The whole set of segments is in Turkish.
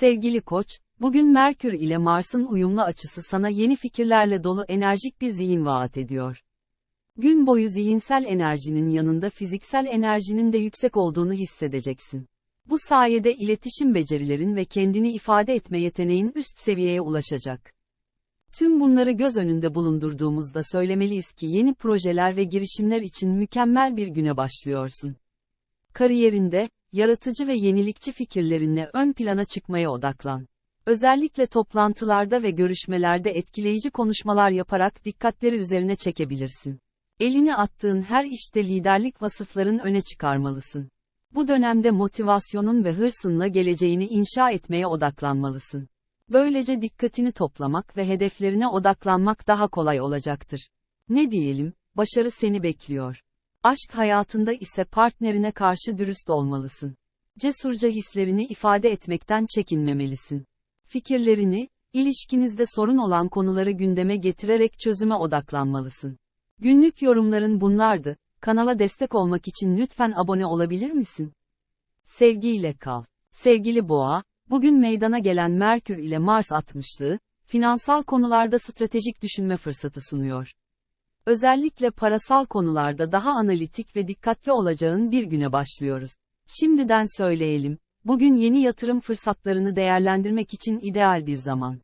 Sevgili Koç, bugün Merkür ile Mars'ın uyumlu açısı sana yeni fikirlerle dolu enerjik bir zihin vaat ediyor. Gün boyu zihinsel enerjinin yanında fiziksel enerjinin de yüksek olduğunu hissedeceksin. Bu sayede iletişim becerilerin ve kendini ifade etme yeteneğin üst seviyeye ulaşacak. Tüm bunları göz önünde bulundurduğumuzda söylemeliyiz ki yeni projeler ve girişimler için mükemmel bir güne başlıyorsun. Kariyerinde, yaratıcı ve yenilikçi fikirlerinle ön plana çıkmaya odaklan. Özellikle toplantılarda ve görüşmelerde etkileyici konuşmalar yaparak dikkatleri üzerine çekebilirsin. Elini attığın her işte liderlik vasıfların öne çıkarmalısın. Bu dönemde motivasyonun ve hırsınla geleceğini inşa etmeye odaklanmalısın. Böylece dikkatini toplamak ve hedeflerine odaklanmak daha kolay olacaktır. Ne diyelim, başarı seni bekliyor. Aşk hayatında ise partnerine karşı dürüst olmalısın. Cesurca hislerini ifade etmekten çekinmemelisin. Fikirlerini, ilişkinizde sorun olan konuları gündeme getirerek çözüme odaklanmalısın. Günlük yorumların bunlardı. Kanala destek olmak için lütfen abone olabilir misin? Sevgiyle kal. Sevgili Boğa, bugün meydana gelen Merkür ile Mars atmışlığı, finansal konularda stratejik düşünme fırsatı sunuyor. Özellikle parasal konularda daha analitik ve dikkatli olacağın bir güne başlıyoruz. Şimdiden söyleyelim, bugün yeni yatırım fırsatlarını değerlendirmek için ideal bir zaman.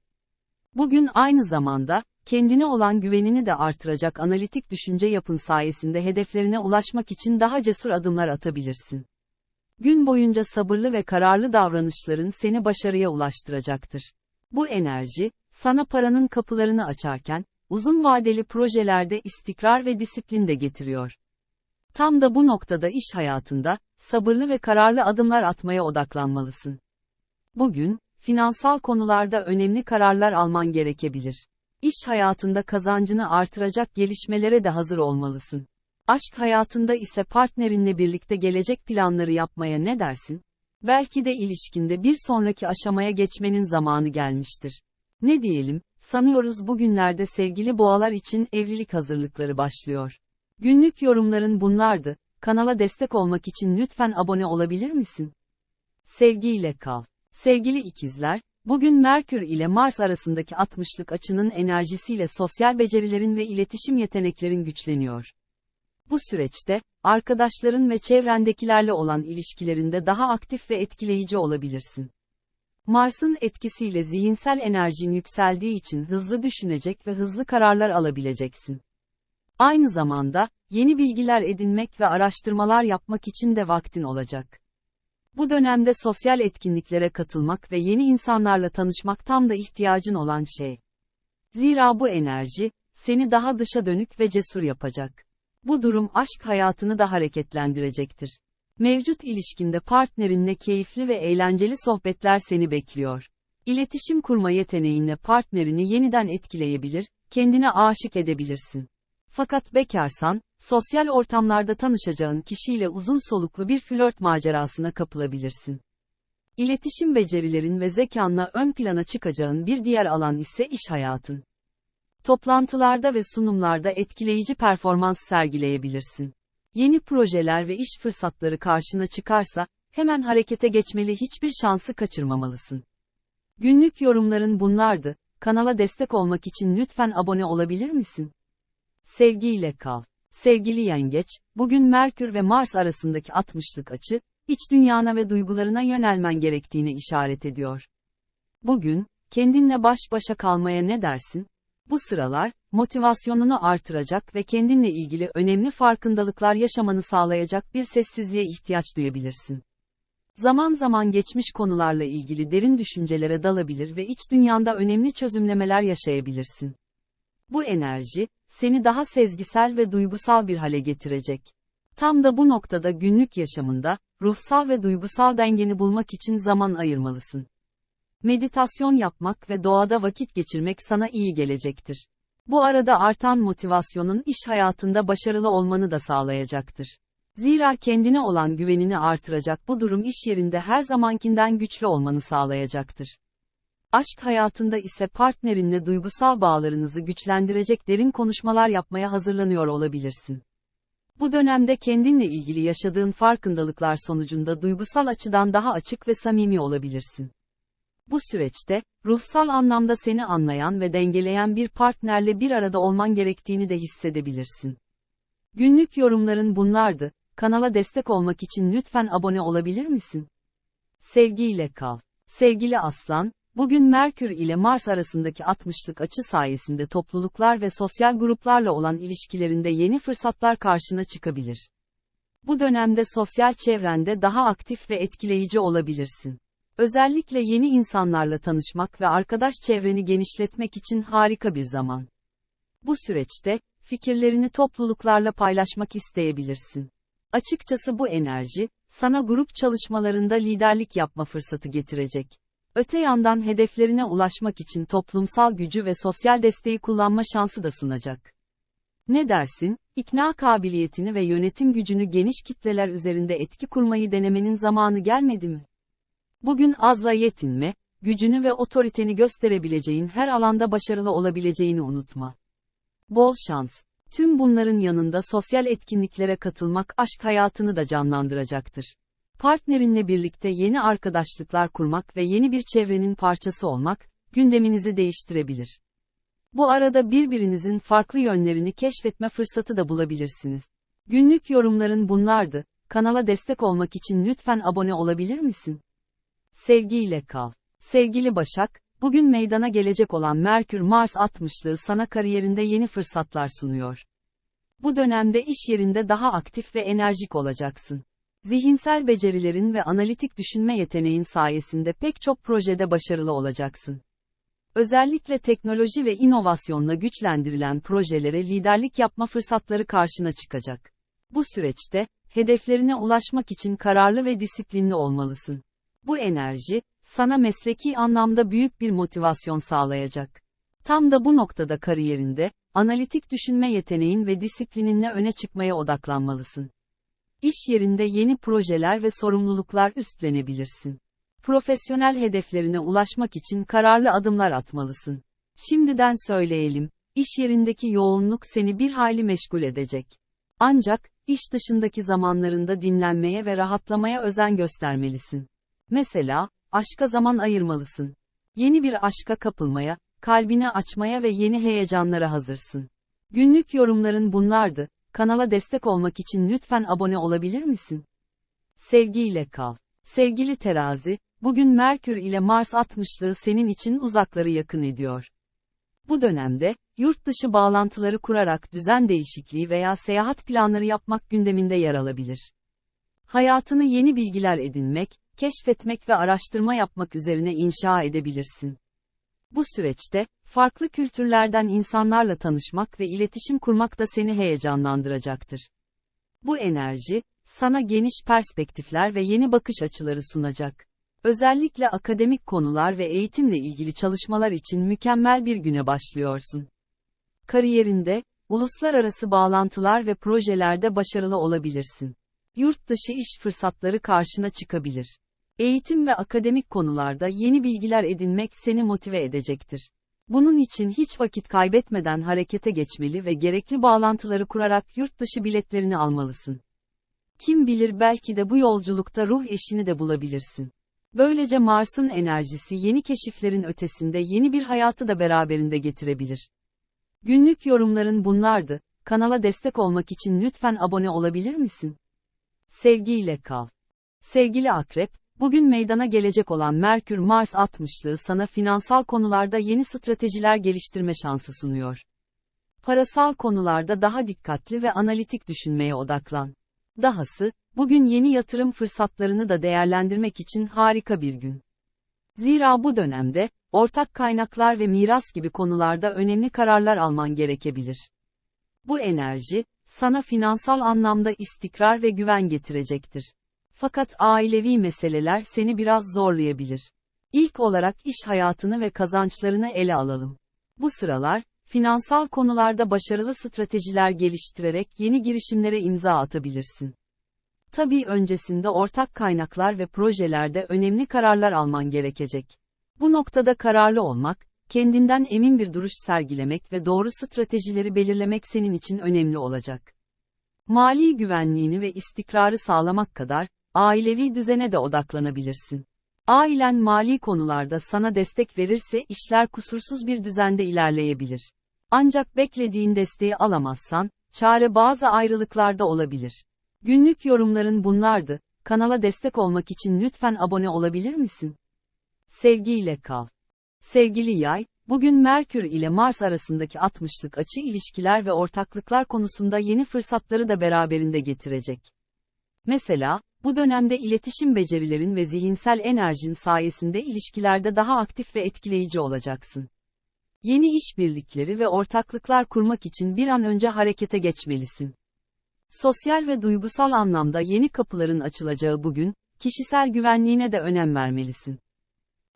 Bugün aynı zamanda, kendine olan güvenini de artıracak analitik düşünce yapın sayesinde hedeflerine ulaşmak için daha cesur adımlar atabilirsin. Gün boyunca sabırlı ve kararlı davranışların seni başarıya ulaştıracaktır. Bu enerji, sana paranın kapılarını açarken, uzun vadeli projelerde istikrar ve disiplin de getiriyor. Tam da bu noktada iş hayatında, sabırlı ve kararlı adımlar atmaya odaklanmalısın. Bugün, finansal konularda önemli kararlar alman gerekebilir. İş hayatında kazancını artıracak gelişmelere de hazır olmalısın. Aşk hayatında ise partnerinle birlikte gelecek planları yapmaya ne dersin? Belki de ilişkinde bir sonraki aşamaya geçmenin zamanı gelmiştir. Ne diyelim, sanıyoruz bugünlerde sevgili boğalar için evlilik hazırlıkları başlıyor. Günlük yorumların bunlardı. Kanala destek olmak için lütfen abone olabilir misin? Sevgiyle kal. Sevgili ikizler, bugün Merkür ile Mars arasındaki 60'lık açının enerjisiyle sosyal becerilerin ve iletişim yeteneklerin güçleniyor. Bu süreçte, arkadaşların ve çevrendekilerle olan ilişkilerinde daha aktif ve etkileyici olabilirsin. Mars'ın etkisiyle zihinsel enerjin yükseldiği için hızlı düşünecek ve hızlı kararlar alabileceksin. Aynı zamanda, yeni bilgiler edinmek ve araştırmalar yapmak için de vaktin olacak. Bu dönemde sosyal etkinliklere katılmak ve yeni insanlarla tanışmak tam da ihtiyacın olan şey. Zira bu enerji, seni daha dışa dönük ve cesur yapacak. Bu durum aşk hayatını da hareketlendirecektir. Mevcut ilişkinde partnerinle keyifli ve eğlenceli sohbetler seni bekliyor. İletişim kurma yeteneğinle partnerini yeniden etkileyebilir, kendine aşık edebilirsin. Fakat bekarsan, sosyal ortamlarda tanışacağın kişiyle uzun soluklu bir flört macerasına kapılabilirsin. İletişim becerilerin ve zekanla ön plana çıkacağın bir diğer alan ise iş hayatın. Toplantılarda ve sunumlarda etkileyici performans sergileyebilirsin. Yeni projeler ve iş fırsatları karşına çıkarsa, hemen harekete geçmeli hiçbir şansı kaçırmamalısın. Günlük yorumların bunlardı. Kanala destek olmak için lütfen abone olabilir misin? Sevgiyle kal. Sevgili yengeç, bugün Merkür ve Mars arasındaki 60'lık açı, iç dünyana ve duygularına yönelmen gerektiğini işaret ediyor. Bugün, kendinle baş başa kalmaya ne dersin? Bu sıralar, motivasyonunu artıracak ve kendinle ilgili önemli farkındalıklar yaşamanı sağlayacak bir sessizliğe ihtiyaç duyabilirsin. Zaman zaman geçmiş konularla ilgili derin düşüncelere dalabilir ve iç dünyanda önemli çözümlemeler yaşayabilirsin. Bu enerji, seni daha sezgisel ve duygusal bir hale getirecek. Tam da bu noktada günlük yaşamında, ruhsal ve duygusal dengeni bulmak için zaman ayırmalısın. Meditasyon yapmak ve doğada vakit geçirmek sana iyi gelecektir. Bu arada artan motivasyonun iş hayatında başarılı olmanı da sağlayacaktır. Zira kendine olan güvenini artıracak bu durum iş yerinde her zamankinden güçlü olmanı sağlayacaktır. Aşk hayatında ise partnerinle duygusal bağlarınızı güçlendirecek derin konuşmalar yapmaya hazırlanıyor olabilirsin. Bu dönemde kendinle ilgili yaşadığın farkındalıklar sonucunda duygusal açıdan daha açık ve samimi olabilirsin. Bu süreçte, ruhsal anlamda seni anlayan ve dengeleyen bir partnerle bir arada olman gerektiğini de hissedebilirsin. Günlük yorumların bunlardı. Kanala destek olmak için lütfen abone olabilir misin? Sevgiyle kal. Sevgili Aslan, bugün Merkür ile Mars arasındaki 60'lık açı sayesinde topluluklar ve sosyal gruplarla olan ilişkilerinde yeni fırsatlar karşına çıkabilir. Bu dönemde sosyal çevrende daha aktif ve etkileyici olabilirsin. Özellikle yeni insanlarla tanışmak ve arkadaş çevreni genişletmek için harika bir zaman. Bu süreçte, fikirlerini topluluklarla paylaşmak isteyebilirsin. Açıkçası bu enerji, sana grup çalışmalarında liderlik yapma fırsatı getirecek. Öte yandan hedeflerine ulaşmak için toplumsal gücü ve sosyal desteği kullanma şansı da sunacak. Ne dersin, ikna kabiliyetini ve yönetim gücünü geniş kitleler üzerinde etki kurmayı denemenin zamanı gelmedi mi? Bugün azla yetinme, gücünü ve otoriteni gösterebileceğin her alanda başarılı olabileceğini unutma. Bol şans. Tüm bunların yanında sosyal etkinliklere katılmak aşk hayatını da canlandıracaktır. Partnerinle birlikte yeni arkadaşlıklar kurmak ve yeni bir çevrenin parçası olmak, gündeminizi değiştirebilir. Bu arada birbirinizin farklı yönlerini keşfetme fırsatı da bulabilirsiniz. Günlük yorumların bunlardı. Kanala destek olmak için lütfen abone olabilir misin? Sevgiyle kal. Sevgili Başak, bugün meydana gelecek olan Merkür-Mars 60'lığı sana kariyerinde yeni fırsatlar sunuyor. Bu dönemde iş yerinde daha aktif ve enerjik olacaksın. Zihinsel becerilerin ve analitik düşünme yeteneğin sayesinde pek çok projede başarılı olacaksın. Özellikle teknoloji ve inovasyonla güçlendirilen projelere liderlik yapma fırsatları karşına çıkacak. Bu süreçte, hedeflerine ulaşmak için kararlı ve disiplinli olmalısın. Bu enerji, sana mesleki anlamda büyük bir motivasyon sağlayacak. Tam da bu noktada kariyerinde, analitik düşünme yeteneğin ve disiplininle öne çıkmaya odaklanmalısın. İş yerinde yeni projeler ve sorumluluklar üstlenebilirsin. Profesyonel hedeflerine ulaşmak için kararlı adımlar atmalısın. Şimdiden söyleyelim, iş yerindeki yoğunluk seni bir hayli meşgul edecek. Ancak, iş dışındaki zamanlarında dinlenmeye ve rahatlamaya özen göstermelisin. Mesela, aşka zaman ayırmalısın. Yeni bir aşka kapılmaya, kalbini açmaya ve yeni heyecanlara hazırsın. Günlük yorumların bunlardı. Kanala destek olmak için lütfen abone olabilir misin? Sevgiyle kal. Sevgili terazi, bugün Merkür ile Mars 60'lığı senin için uzakları yakın ediyor. Bu dönemde, yurt dışı bağlantıları kurarak düzen değişikliği veya seyahat planları yapmak gündeminde yer alabilir. Hayatını yeni bilgiler edinmek, keşfetmek ve araştırma yapmak üzerine inşa edebilirsin. Bu süreçte, farklı kültürlerden insanlarla tanışmak ve iletişim kurmak da seni heyecanlandıracaktır. Bu enerji, sana geniş perspektifler ve yeni bakış açıları sunacak. Özellikle akademik konular ve eğitimle ilgili çalışmalar için mükemmel bir güne başlıyorsun. Kariyerinde, uluslararası bağlantılar ve projelerde başarılı olabilirsin. Yurt dışı iş fırsatları karşına çıkabilir. Eğitim ve akademik konularda yeni bilgiler edinmek seni motive edecektir. Bunun için hiç vakit kaybetmeden harekete geçmeli ve gerekli bağlantıları kurarak yurt dışı biletlerini almalısın. Kim bilir belki de bu yolculukta ruh eşini de bulabilirsin. Böylece Mars'ın enerjisi yeni keşiflerin ötesinde yeni bir hayatı da beraberinde getirebilir. Günlük yorumların bunlardı. Kanala destek olmak için lütfen abone olabilir misin? Sevgiyle kal. Sevgili Akrep, Bugün meydana gelecek olan Merkür-Mars 60'lığı sana finansal konularda yeni stratejiler geliştirme şansı sunuyor. Parasal konularda daha dikkatli ve analitik düşünmeye odaklan. Dahası, bugün yeni yatırım fırsatlarını da değerlendirmek için harika bir gün. Zira bu dönemde, ortak kaynaklar ve miras gibi konularda önemli kararlar alman gerekebilir. Bu enerji, sana finansal anlamda istikrar ve güven getirecektir. Fakat ailevi meseleler seni biraz zorlayabilir. İlk olarak iş hayatını ve kazançlarını ele alalım. Bu sıralar, finansal konularda başarılı stratejiler geliştirerek yeni girişimlere imza atabilirsin. Tabii öncesinde ortak kaynaklar ve projelerde önemli kararlar alman gerekecek. Bu noktada kararlı olmak, kendinden emin bir duruş sergilemek ve doğru stratejileri belirlemek senin için önemli olacak. Mali güvenliğini ve istikrarı sağlamak kadar, ailevi düzene de odaklanabilirsin. Ailen mali konularda sana destek verirse işler kusursuz bir düzende ilerleyebilir. Ancak beklediğin desteği alamazsan, çare bazı ayrılıklarda olabilir. Günlük yorumların bunlardı. Kanala destek olmak için lütfen abone olabilir misin? Sevgiyle kal. Sevgili yay, bugün Merkür ile Mars arasındaki 60'lık açı ilişkiler ve ortaklıklar konusunda yeni fırsatları da beraberinde getirecek. Mesela, bu dönemde iletişim becerilerin ve zihinsel enerjin sayesinde ilişkilerde daha aktif ve etkileyici olacaksın. Yeni işbirlikleri ve ortaklıklar kurmak için bir an önce harekete geçmelisin. Sosyal ve duygusal anlamda yeni kapıların açılacağı bugün, kişisel güvenliğine de önem vermelisin.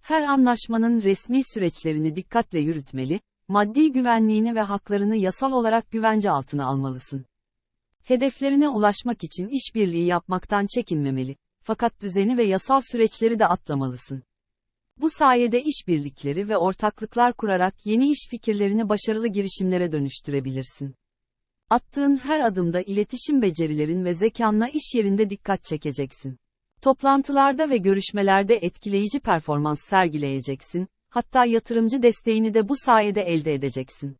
Her anlaşmanın resmi süreçlerini dikkatle yürütmeli, maddi güvenliğini ve haklarını yasal olarak güvence altına almalısın. Hedeflerine ulaşmak için işbirliği yapmaktan çekinmemeli, fakat düzeni ve yasal süreçleri de atlamalısın. Bu sayede işbirlikleri ve ortaklıklar kurarak yeni iş fikirlerini başarılı girişimlere dönüştürebilirsin. Attığın her adımda iletişim becerilerin ve zekanla iş yerinde dikkat çekeceksin. Toplantılarda ve görüşmelerde etkileyici performans sergileyeceksin, hatta yatırımcı desteğini de bu sayede elde edeceksin.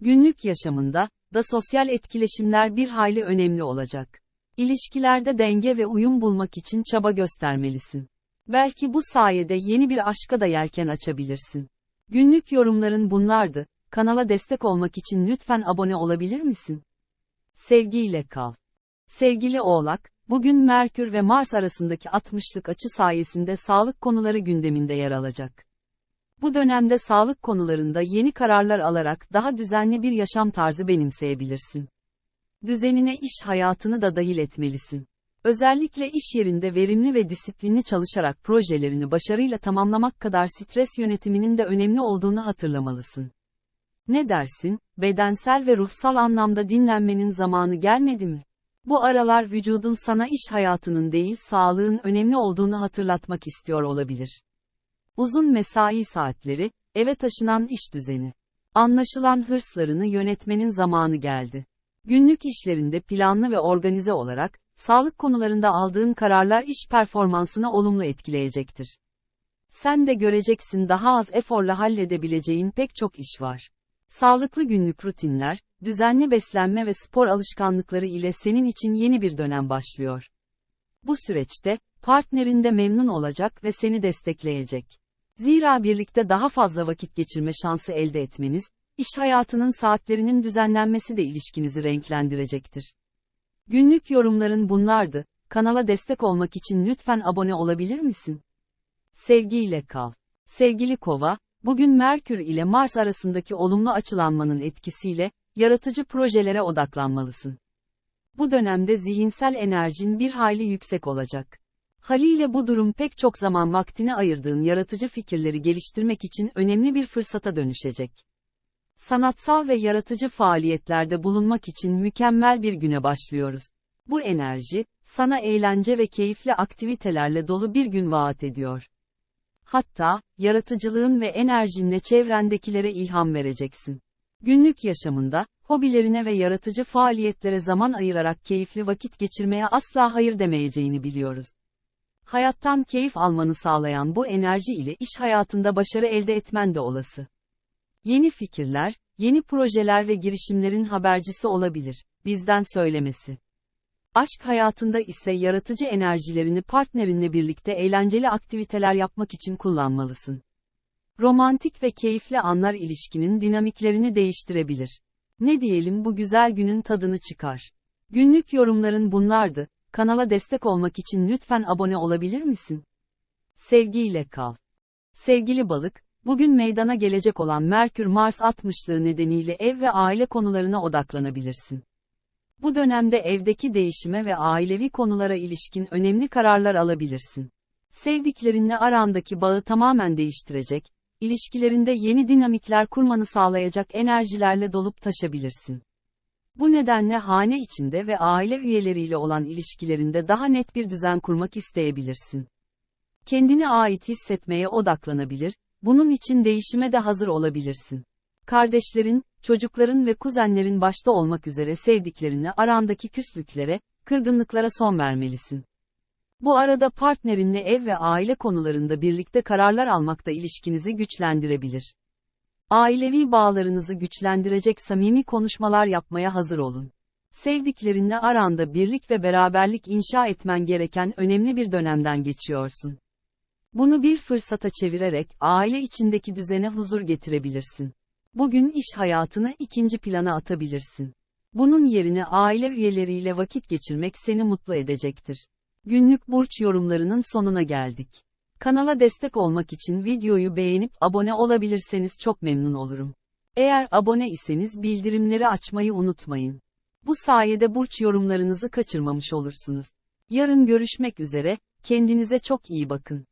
Günlük yaşamında da sosyal etkileşimler bir hayli önemli olacak. İlişkilerde denge ve uyum bulmak için çaba göstermelisin. Belki bu sayede yeni bir aşka da yelken açabilirsin. Günlük yorumların bunlardı. Kanala destek olmak için lütfen abone olabilir misin? Sevgiyle kal. Sevgili Oğlak, bugün Merkür ve Mars arasındaki 60'lık açı sayesinde sağlık konuları gündeminde yer alacak. Bu dönemde sağlık konularında yeni kararlar alarak daha düzenli bir yaşam tarzı benimseyebilirsin. Düzenine iş hayatını da dahil etmelisin. Özellikle iş yerinde verimli ve disiplinli çalışarak projelerini başarıyla tamamlamak kadar stres yönetiminin de önemli olduğunu hatırlamalısın. Ne dersin, bedensel ve ruhsal anlamda dinlenmenin zamanı gelmedi mi? Bu aralar vücudun sana iş hayatının değil sağlığın önemli olduğunu hatırlatmak istiyor olabilir. Uzun mesai saatleri, eve taşınan iş düzeni. Anlaşılan hırslarını yönetmenin zamanı geldi. Günlük işlerinde planlı ve organize olarak, sağlık konularında aldığın kararlar iş performansını olumlu etkileyecektir. Sen de göreceksin daha az eforla halledebileceğin pek çok iş var. Sağlıklı günlük rutinler, düzenli beslenme ve spor alışkanlıkları ile senin için yeni bir dönem başlıyor. Bu süreçte, partnerin de memnun olacak ve seni destekleyecek. Zira birlikte daha fazla vakit geçirme şansı elde etmeniz, iş hayatının saatlerinin düzenlenmesi de ilişkinizi renklendirecektir. Günlük yorumların bunlardı. Kanala destek olmak için lütfen abone olabilir misin? Sevgiyle kal. Sevgili Kova, bugün Merkür ile Mars arasındaki olumlu açılanmanın etkisiyle yaratıcı projelere odaklanmalısın. Bu dönemde zihinsel enerjin bir hayli yüksek olacak. Haliyle bu durum pek çok zaman vaktini ayırdığın yaratıcı fikirleri geliştirmek için önemli bir fırsata dönüşecek. Sanatsal ve yaratıcı faaliyetlerde bulunmak için mükemmel bir güne başlıyoruz. Bu enerji, sana eğlence ve keyifli aktivitelerle dolu bir gün vaat ediyor. Hatta, yaratıcılığın ve enerjinle çevrendekilere ilham vereceksin. Günlük yaşamında, hobilerine ve yaratıcı faaliyetlere zaman ayırarak keyifli vakit geçirmeye asla hayır demeyeceğini biliyoruz. Hayattan keyif almanı sağlayan bu enerji ile iş hayatında başarı elde etmen de olası. Yeni fikirler, yeni projeler ve girişimlerin habercisi olabilir, bizden söylemesi. Aşk hayatında ise yaratıcı enerjilerini partnerinle birlikte eğlenceli aktiviteler yapmak için kullanmalısın. Romantik ve keyifli anlar ilişkinin dinamiklerini değiştirebilir. Ne diyelim bu güzel günün tadını çıkar. Günlük yorumların bunlardı. Kanala destek olmak için lütfen abone olabilir misin? Sevgiyle kal. Sevgili balık, bugün meydana gelecek olan Merkür-Mars 60'lığı nedeniyle ev ve aile konularına odaklanabilirsin. Bu dönemde evdeki değişime ve ailevi konulara ilişkin önemli kararlar alabilirsin. Sevdiklerinle arandaki bağı tamamen değiştirecek, ilişkilerinde yeni dinamikler kurmanı sağlayacak enerjilerle dolup taşabilirsin. Bu nedenle hane içinde ve aile üyeleriyle olan ilişkilerinde daha net bir düzen kurmak isteyebilirsin. Kendine ait hissetmeye odaklanabilir, bunun için değişime de hazır olabilirsin. Kardeşlerin, çocukların ve kuzenlerin başta olmak üzere sevdiklerini arandaki küslüklere, kırgınlıklara son vermelisin. Bu arada partnerinle ev ve aile konularında birlikte kararlar almak da ilişkinizi güçlendirebilir. Ailevi bağlarınızı güçlendirecek samimi konuşmalar yapmaya hazır olun. Sevdiklerinle aranda birlik ve beraberlik inşa etmen gereken önemli bir dönemden geçiyorsun. Bunu bir fırsata çevirerek aile içindeki düzene huzur getirebilirsin. Bugün iş hayatını ikinci plana atabilirsin. Bunun yerine aile üyeleriyle vakit geçirmek seni mutlu edecektir. Günlük burç yorumlarının sonuna geldik. Kanala destek olmak için videoyu beğenip abone olabilirseniz çok memnun olurum. Eğer abone iseniz bildirimleri açmayı unutmayın. Bu sayede burç yorumlarınızı kaçırmamış olursunuz. Yarın görüşmek üzere, kendinize çok iyi bakın.